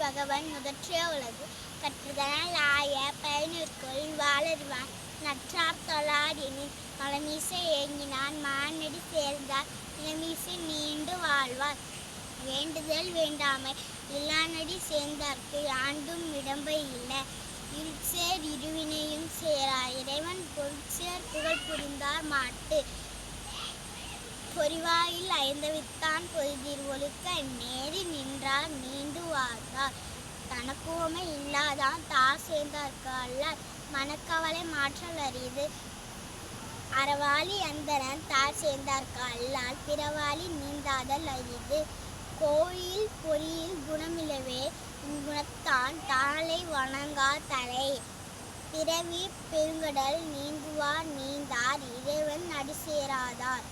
பகவன் முதற்றிய உலகு கற்றுதனால் ஆய பயனிற்குள் வாழறிவான் நற்றார் தொழாடினின் மலமீசை ஏங்கினான் மானடி சேர்ந்தார் இளமீசை நீண்டு வாழ்வார் வேண்டுதல் வேண்டாமை இல்லானடி சேர்ந்தார்க்கு ஆண்டும் இடம்பை இல்லை புகழ் புரிந்தார் மாட்டு. பொறிவாயில் ஐந்தவித்தான் பொய்தீர் ஒழுக்க நேரி நின்றார் நீண்டு வாழ்ந்தார் தனக்குவமை இல்லாதான் தார் சேர்ந்தார்க்கு மனக்கவலை மாற்றல் அரிது. அறவாளி அந்தரன் தார் சேர்ந்தார்கள் அல்லால் பிறவாளி நீந்தாதல் அரிது. கோயில் பொறியில் குணமிலவே குணத்தான் தாளை வணங்கா தலை. பிறவி பெருங்கடல் நீந்துவார் நீந்தார் இறைவன் நடிசேராதார்.